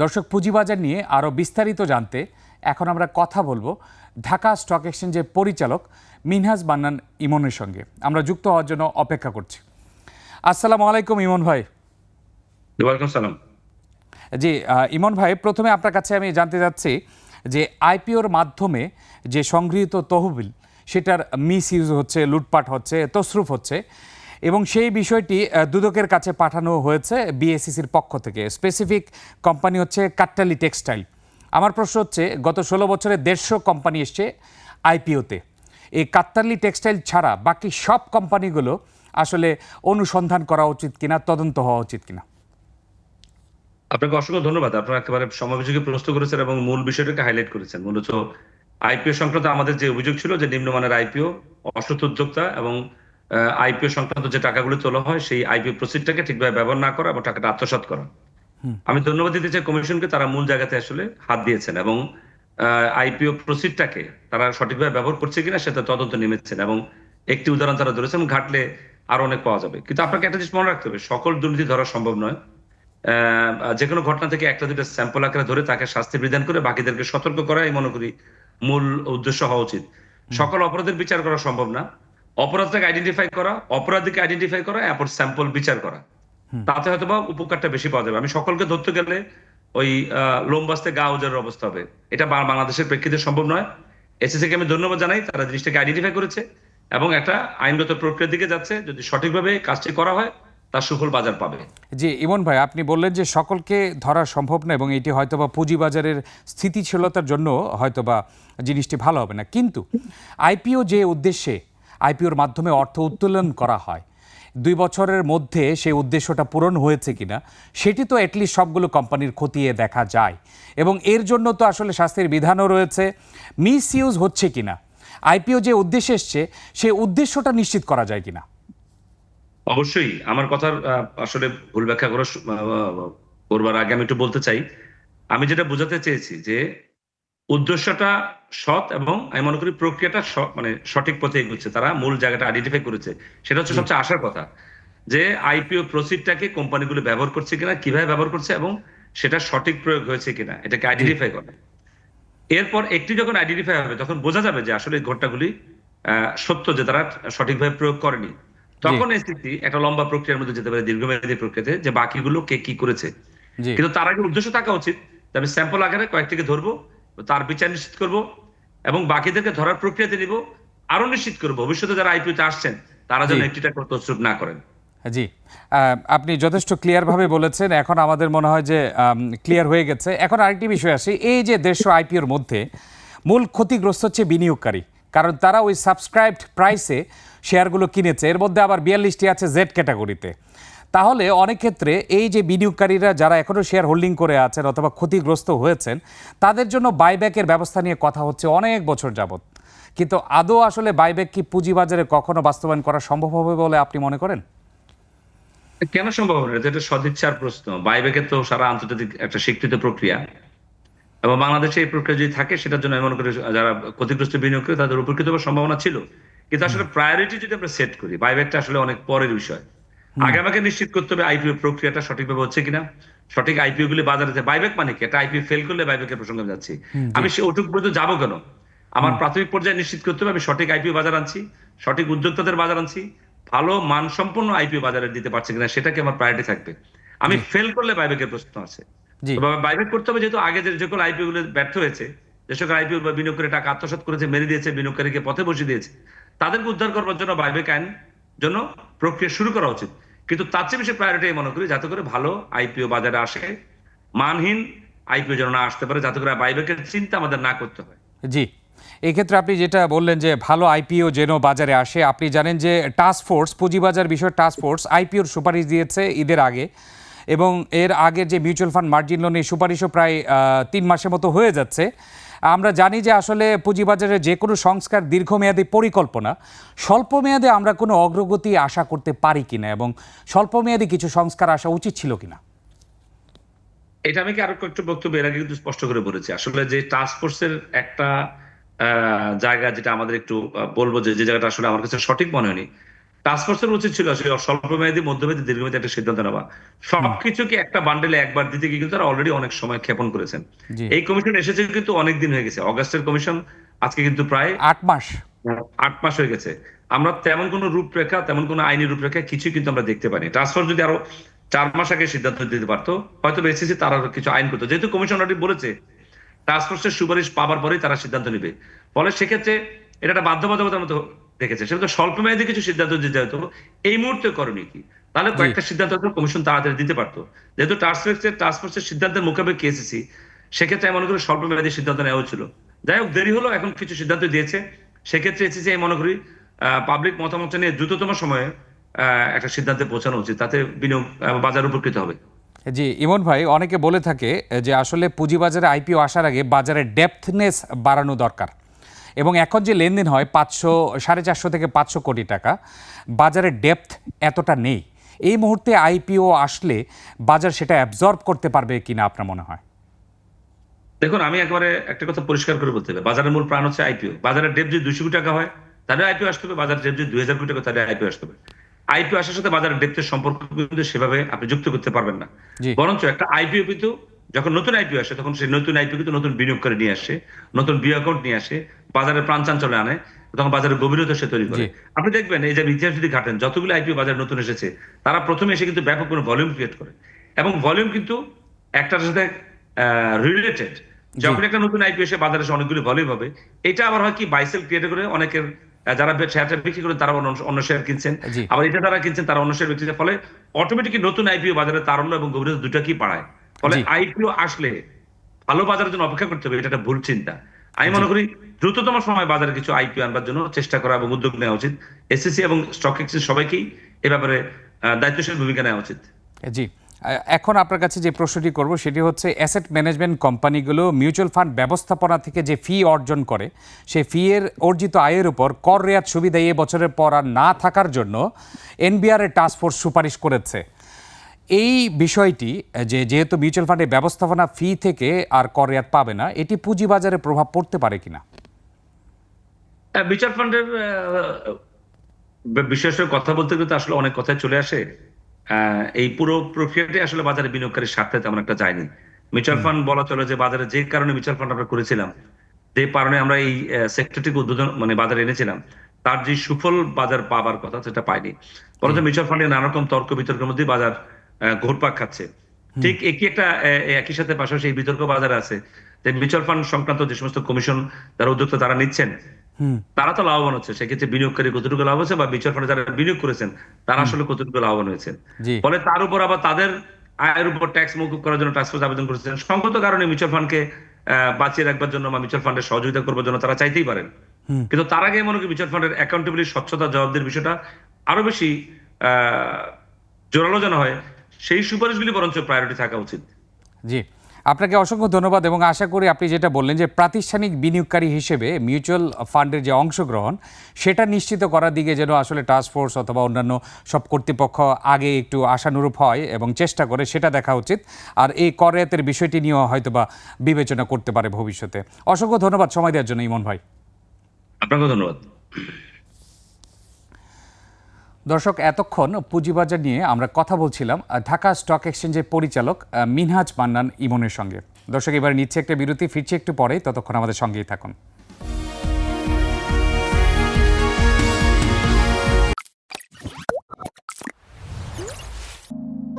দর্শক পুঁজিবাজার নিয়ে আরও বিস্তারিত জানতে এখন আমরা কথা বলব ঢাকা স্টক এক্সচেঞ্জের পরিচালক মিনহাজ বান্নান ইমনের সঙ্গে। আমরা যুক্ত হওয়ার জন্য অপেক্ষা করছি। আসসালামু আলাইকুম ইমন ভাই। ওয়ালাইকুম সালাম। জি ইমন ভাই প্রথমে আপনার কাছে আমি জানতে চাচ্ছি যে আইপিওর মাধ্যমে যে সংগৃহীত তহবিল সেটার মিস ইউজ হচ্ছে লুটপাট হচ্ছে তসরুফ হচ্ছে এবং সেই বিষয়টি দুদকের কাছে পাঠানো হয়েছে বিএসসিসির পক্ষ থেকে। স্পেসিফিক কোম্পানি হচ্ছে কাট্টালি টেক্সটাইল। আমার প্রশ্ন হচ্ছে, গত ষোলো বছরে দেড়শো কোম্পানি এসছে আইপিওতে এই কাত্তালি টেক্সটাইল ছাড়া বাকি সব কোম্পানিগুলো আসলে অনুসন্ধান করা উচিত কিনা, তদন্ত হওয়া উচিত কিনা? আপনাকে অসংখ্য ধন্যবাদ। আপনারা একেবারে সমাবেশকে প্রশ্ন করেছেন এবং মূল বিষয়টাকে হাইলাইট করেছেন। মূলত আইপিও সংক্রান্ত আমাদের যে অভিযোগ ছিল যে নিম্নমানের আইপিও অসৎ উদ্যোক্তা এবং আইপিও সংক্রান্ত যে টাকাগুলো তোলা হয় সেই আইপিও প্রসিডটাকে ঠিকভাবে ব্যবহার না করা এবং টাকাটা আত্মসাৎ করা। আমি ধন্যবাদ দিতে চাই কমিশনকে তারা মূল জায়গাতে আসলে হাত দিয়েছেন এবং আইপিও প্রসিডটাকে তারা সঠিকভাবে ব্যবহার করছে কিনা সেটা তদন্ত নেমেছেন এবং একটি উদাহরণ তারা ধরেছেন ঘাটলে আরও অনেক পাওয়া যাবে। কিন্তু আপনাকে একটা জিনিস মনে রাখতে হবে সকল দুর্নীতি ধরা সম্ভব নয়। আহ, যে কোনো ঘটনা থেকে একটা দুটো স্যাম্পল আকারে ধরে তাকে শাস্তি বিধান করে বাকিদেরকে সতর্ক করা আমি মনে করি মূল উদ্দেশ্য হওয়া উচিত। সকল অপরাধের বিচার করা সম্ভব না। অপরাধটাকে আইডেন্টিফাই করা অপরাধীকে আইডেন্টিফাই করা এরপর স্যাম্পল বিচার করা। তাতে হয়তো বা উপকারটা বেশি পাওয়া যাবে। আমি সকলকে ধরতে গেলে ওই আহ, লোম বাস্তে গা উজারের অবস্থা হবে। এটা বাংলাদেশের প্রেক্ষিতে সম্ভব নয়। এসএসসি কে আমি ধন্যবাদ জানাই তারা জিনিসটাকে আইডেন্টিফাই করেছে এবং একটা আইনগত প্রক্রিয়ার দিকে যাচ্ছে। যদি সঠিকভাবে কাজটি করা হয় তার সুফল বাজার পাবে। জি ইমন ভাই আপনি বললেন যে সকলকে ধরা সম্ভব না এবং এটি হয়তোবা পুঁজিবাজারের স্থিতিশীলতার জন্য হয়তোবা জিনিসটি ভালো হবে না। কিন্তু আইপিও যে উদ্দেশ্যে আইপিওর মাধ্যমে অর্থ উত্তোলন করা হয়। দুই বছরের মধ্যে সেই উদ্দেশ্যটা পূরণ হয়েছে কিনা সেটি তো অ্যাটলিস্ট সবগুলো কোম্পানির খতিয়ে দেখা যায়। এবং এর জন্য তো আসলে শাস্তির বিধানও রয়েছে। মিস ইউজ হচ্ছে কিনা আইপিও যে উদ্দেশ্যে এসছে সেই উদ্দেশ্যটা নিশ্চিত করা যায় কিনা? অবশ্যই আমার কথার আসলে ভুল ব্যাখ্যা করা সু- আহ, করবার আগে আমি একটু বলতে চাই। আমি যেটা বোঝাতে চেয়েছি যে উদ্দেশ্যটা সৎ এবং আমি মনে করি প্রক্রিয়াটা মানে সঠিক পথে এগোচ্ছে। তারা মূল জায়গাটা আইডেন্টিফাই করেছে। সেটা হচ্ছে সবচেয়ে আসার কথা যে আইপিও প্রসিডটাকে কোম্পানিগুলো ব্যবহার করছে কিনা কীভাবে ব্যবহার করছে এবং সেটা সঠিক প্রয়োগ হয়েছে কিনা এটাকে আইডেন্টিফাই করে। এরপর একটি যখন আইডেন্টিফাই হবে তখন বোঝা যাবে যে আসলে এই ঘটনাগুলি আহ, সত্য যে তারা সঠিকভাবে প্রয়োগ করেনি। তখন এই স্থিতি একটা লম্বা প্রক্রিয়ার মধ্যে যেতে পারে দীর্ঘমেয়াদী প্রক্রিয়াতে যে বাকিগুলো কে কি করেছে। কিন্তু তার আগে উদ্দেশ্য থাকা উচিত আমি স্যাম্পল আকারে কয়েকটিকে ধরবো তার বিচার নিশ্চিত করব এবং বাকিদেরকে ধরার প্রক্রিয়াতে নিব। আরও নিশ্চিত করব। ভবিষ্যতে যারা আইপিওতে আসছেন তারা যেন জি। একটিটা তসরুপ না করেন। জি। আপনি যথেষ্ট ক্লিয়ারভাবে বলেছেন। এখন আমাদের মনে হয় যে ক্লিয়ার হয়ে গেছে। এখন আরেকটি বিষয় আসি। এই যে দেড়শো আইপিওর মধ্যে মূল ক্ষতিগ্রস্ত হচ্ছে বিনিয়োগকারী। কারণ তারা ওই সাবস্ক্রাইবড প্রাইসে শেয়ারগুলো কিনেছে। এর মধ্যে আবার বিয়াল্লিশটি আছে জেড ক্যাটাগরিতে তাহলে অনেক ক্ষেত্রে এই যে বিনিয়োগকারীরা যারা এখনও শেয়ার হোল্ডিং করে আছেন অথবা ক্ষতিগ্রস্ত হয়েছেন, তাদের জন্য বাইব্যাকের ব্যবস্থা নিয়ে কথা হচ্ছে অনেক বছর যাবত কিন্তু আদৌ আসলে বাইব্যাক কি পুঁজিবাজারে কখনো বাস্তবায়ন করা সম্ভব হবে বলে আপনি মনে করেন? কেন সম্ভব হবে এটা সদিচ্ছার প্রশ্ন। বাইবেকের তো সারা আন্তর্জাতিক একটা স্বীকৃত প্রক্রিয়া। এবং বাংলাদেশে এই প্রক্রিয়া যদি থাকে, সেটার জন্য আমি মনে করি যারা ক্ষতিগ্রস্ত বিনিয়োগ করে, তাদের উপকৃত হওয়ার সম্ভাবনা ছিল। কিন্তু আসলে প্রায়োরিটি যদি আমরা সেট করি বাইবেকটা আসলে অনেক পরের বিষয়। আগে আমাকে নিশ্চিত করতে হবে আইপিও প্রক্রিয়াটা সঠিকভাবে হচ্ছে কিনা। সঠিক আইপিও গুলি বাজারে বাইবেক মানে কি? একটা আইপিও ফেল করলে বাইবেকের প্রসঙ্গে যাচ্ছি। আমি সে ওটুক পর্যন্ত যাব কেন? আমার প্রাথমিক পর্যায়ে নিশ্চিত করতে হবে আমি সঠিক আইপিও বাজার আনছি সঠিক উদ্যোক্তাদের বাজার আনছি ভালো মানসম্পন্ন আইপিও বাজারে দিতে পারছি কিনা সেটাকে আমার প্রায়োরিটি থাকবে। আমি ফেল করলে বাইবেকের প্রশ্ন আছে। জি। বাইবেক করতে হবে যেহেতু আগে যে সকল আইপিও গুলো ব্যর্থ হয়েছে যে সকল আইপিও বা বিনিয়োগ করে টাকা আত্মসাৎ করেছে মেরে দিয়েছে বিনিয়োগকারীকে পথে বসিয়ে দিয়েছে তাদেরকে উদ্ধার করবার জন্য বাইবেক আইন জন্য প্রক্রিয়া শুরু করা উচিত। কিন্তু তার চেয়ে বেশি প্রায়োরিটি মনে করি যাতে করে ভালো আইপিও বাজারে আসে, মানহীন আইপিও যেন না আসতে পারে, যাতে করে বাইবেকের চিন্তা আমাদের না করতে হয়। জি। এক্ষেত্রে আপনি যেটা বললেন যে ভালো আইপিও যেন বাজারে আসে, আপনি জানেন যে টাস্ক ফোর্স পুঁজিবাজার বিষয়ে টাস্ক ফোর্স আইপিওর সুপারিশ দিয়েছে ঈদের আগে এবং এর আগের যে মিউচুয়াল ফান্ড মার্জিন লোনের সুপারিশও প্রায় তিন মাসের মতো হয়ে যাচ্ছে। আমরা জানি যে আসলে পুঁজিবাজারের যে কোনো সংস্কার দীর্ঘমেয়াদী পরিকল্পনা, স্বল্পমেয়াদে আমরা কোনো অগ্রগতি আশা করতে পারি কিনা এবং স্বল্পমেয়াদী কিছু সংস্কার আসা উচিত ছিল কিনা? এটা আমি কি আরও একটু বক্তব্য এর আগে কিন্তু স্পষ্ট করে বলেছি। আসলে যে টাস্ক ফোর্সের একটা জায়গা যেটা আমাদের একটু বলব যে যে জায়গাটা আসলে আমার কাছে সঠিক মনে হয়নি টাস্কফোর্সের উচিত ছিল আসলে স্বল্পমেয়াদী মধ্যমেয়াদী দীর্ঘমেয়াদী একটা সিদ্ধান্ত নেওয়া। সবকিছুকে একটা বান্ডেলে একবার দিতে গিয়ে কিন্তু তারা অলরেডি অনেক সময় ক্ষেপণ করেছেন। এই কমিশন এসেছে কিন্তু অনেক দিন হয়ে গেছে। অগাস্টের কমিশন আজকে কিন্তু প্রায় আট মাস। আট মাস হয়ে গেছে। আমরা তেমন কোনো রূপরেখা তেমন কোনো আইনি রূপরেখা কিছুই কিন্তু আমরা দেখতে পাইনি। ট্রান্সফার যদি আরও চার মাস আগে সিদ্ধান্ত দিতে পারতো হয়তো এসেছে তারা কিছু আইন করতো। যেহেতু কমিশন অলরেডি বলেছে ট্রান্সফোর্সের সুপারিশ পাবার পরেই তারা সিদ্ধান্ত নেবে। ফলে সেক্ষেত্রে এটা একটা বাধ্যবাধকতার মতো দেখেছে সেটা স্বল্প মেয়াদী কিছু সিদ্ধান্ত দিতে হতো। এই মুহূর্তে করণীয় কি? তাহলে কয়েকটা সিদ্ধান্ত কমিশন তাড়াতাড়ি দিতে পারতো। যেহেতু টাস্কফোর্সের টাস্কফোর্সের সিদ্ধান্তের মোকাবেলা কেসেছি সেক্ষেত্রে আমি মনে করি স্বল্প মেয়াদী সিদ্ধান্ত নেওয়া হচ্ছিল যাই হোক দেরি হলো এখন কিছু সিদ্ধান্ত দিয়েছে। সেক্ষেত্রে এসেছে আমি মনে করি পাবলিক মতামত নিয়ে দ্রুততম সময়ে আহ, একটা সিদ্ধান্তে পৌঁছানো উচিত। তাতে বিনিয়োগ বাজার উপকৃত হবে। জি ইমন ভাই অনেকে বলে থাকে যে আসলে পুঁজিবাজারে আইপিও আসার আগে বাজারে ডেপথনেস বাড়ানো দরকার। এবং এখন যে লেনদেন হয় পাঁচশো সাড়ে চারশো থেকে পাঁচশো কোটি টাকা বাজারে ডেপথ এতটা নেই। এই মুহূর্তে আইপিও আসলে বাজার সেটা অ্যাবজর্ব করতে পারবে কিনা আপনার মনে হয়? দেখুন আমি একবারে একটা কথা পরিষ্কার করে বলতে হবে বাজারের মূল প্রাণ হচ্ছে আইপিও। বাজারের ডেপ যদি দুশো কোটি টাকা হয় তাহলে আইপিও আসতে হবে। বাজারের ডেপ যদি দুই হাজার কোটি টাকা তাহলে আইপিও আসতে হবে। আইপিও আসার সাথে বাজারের ডেপের সম্পর্ক কিন্তু সেভাবে আপনি যুক্ত করতে পারবেন না। বরঞ্চ একটা আইপিও কিন্তু যখন নতুন আইপিও আসে তখন সেই নতুন আইপিও কিন্তু নতুন বিনিয়োগকারী নিয়ে আসে নতুন বিও অ্যাকাউন্ট নিয়ে আসে বাজারের প্রাণচাঞ্চলে আনে তখন বাজারের গভীরতা সে তৈরি করে। আপনি দেখবেন এই যে ইতিহাস যদি ঘাটেন যতগুলো আইপিও বাজারে নতুন এসেছে তারা প্রথমে এসে কিন্তু ব্যাপক কোনো ভলিউম ক্রিয়েট করে। এবং ভলিউম কিন্তু একটার সাথে রিলেটেড যখন একটা নতুন আইপিও এসে বাজারে এসে অনেকগুলো ভলিউম হবে এটা আবার হয় কি বাইসেল ক্রিয়েট করে অনেকের যারা শেয়ারটা বিক্রি করে তারা অন্য- শেয়ার কিনছেন। আবার এটা তারা কিনছেন তারা অন্য শেয়ার বিক্রি ফলে অটোমেটিক নতুন আইপিও বাজারে তারল্য এবং গভীরতা দুটা কি বাড়ায়। ফলে আইপিও আসলে ভালো বাজারের জন্য অপেক্ষা করতে হবে এটা একটা ভুল চিন্তা। আমি মনে করি দ্রুততম সময় বাজারে কিছু আইপিও আনবার জন্য চেষ্টা করা এবং উদ্যোগ নেওয়া উচিত। এসএসসি এবং স্টক এক্সচেঞ্জ সবাইকেই এ ব্যাপারে দায়িত্বশীল ভূমিকা নেওয়া উচিত। জি। এখন আপনার কাছে যে প্রশ্নটি করব সেটি হচ্ছে অ্যাসেট ম্যানেজমেন্ট কোম্পানিগুলো মিউচুয়াল ফান্ড ব্যবস্থাপনা থেকে যে ফি অর্জন করে সেই ফি এর অর্জিত আয়ের উপর কর রেয়াত সুবিধা এ বছরের পর আর না থাকার জন্য এনবিআর এর টাস্কফোর্স সুপারিশ করেছে। এই বিষয়টি যে যেহেতু মিউচুয়াল ফান্ডের ব্যবস্থাপনা ফি থেকে আর কর রেয়াত পাবে না এটি পুঁজিবাজারে প্রভাব পড়তে পারে কিনা? মিউচুয়াল ফান্ডের বিশেষ করে কথা বলতে গেলে তো আসলে অনেক কথাই চলে আসে। এই পুরো প্রক্রিয়াটি আসলে বাজারে বিনিয়োগকারীর স্বার্থে তেমন একটা যায়নি। মিউচুয়াল ফান্ড বলা চলে যে বাজারে যে কারণে মিউচুয়াল ফান্ড আমরা করেছিলাম যে কারণে আমরা এই সেক্টরটিকে উদ্বোধন মানে বাজারে এনেছিলাম তার যে সুফল বাজার পাবার কথা সেটা পাইনি। বরঞ্চ মিউচুয়াল ফান্ডে নানা রকম তর্ক বিতর্কের মধ্যে বাজার ঘুরপাক খাচ্ছে। ঠিক একই একটা একই সাথে পাশাপাশি এই বিতর্ক বাজারে আছে যে মিউচুয়াল ফান্ড সংক্রান্ত যে সমস্ত কমিশন যারা উদ্যোক্তা তারা নিচ্ছেন তারা তো লাভবান হচ্ছে। সেক্ষেত্রে বিনিয়োগকারী কতটুকু লাভ হচ্ছে বা মিউচুয়াল ফান্ডে যারা বিনিয়োগ করেছেন তারা আসলে কতটুকু লাভবান হয়েছেন? জি। ফলে তার উপর আবার তাদের আয়ের উপর ট্যাক্স মৌকুব করার জন্য ট্রান্সফার আবেদন করেছেন। সংগত কারণে মিউচুয়াল ফান্ডকে বাঁচিয়ে রাখবার জন্য বা মিউচুয়াল ফান্ডের সহযোগিতা করবার জন্য তারা চাইতেই পারেন। কিন্তু তার আগে মনে করি মিউচুয়াল ফান্ডের অ্যাকাউন্টেবিলিটি স্বচ্ছতা জবাবদের বিষয়টা আরও বেশি আহ, জোরালো যেন হয় সেই সুপারিশগুলি বরঞ্চ প্রায়োরিটি থাকা উচিত। জি। আপনাকে অসংখ্য ধন্যবাদ এবং আশা করি আপনি যেটা বললেন যে প্রাতিষ্ঠানিক বিনিয়োগকারী হিসেবে মিউচুয়াল ফান্ডের যে অংশগ্রহণ সেটা নিশ্চিত করার দিকে যেন আসলে টাস্ক ফোর্স অথবা অন্যান্য সব কর্তৃপক্ষ আগে একটু আশানুরূপ হয় এবং চেষ্টা করে সেটা দেখা উচিত। আর এই করায়াতের বিষয়টি নিয়েও হয়তো বা বিবেচনা করতে পারে ভবিষ্যতে। অসংখ্য ধন্যবাদ সময় দেওয়ার জন্য ইমন ভাই। আপনাকে ধন্যবাদ। দর্শক, এতক্ষণ পুঁজিবাজার নিয়ে আমরা কথা বলছিলাম ঢাকা স্টক এক্সচেঞ্জের পরিচালক মিনহাজ মান্নান ইমনের সঙ্গে। দর্শক, এবার নিচ্ছে একটা বিরতি, ফিরছে একটু পরে ততক্ষণ আমাদের সঙ্গেই থাকুন।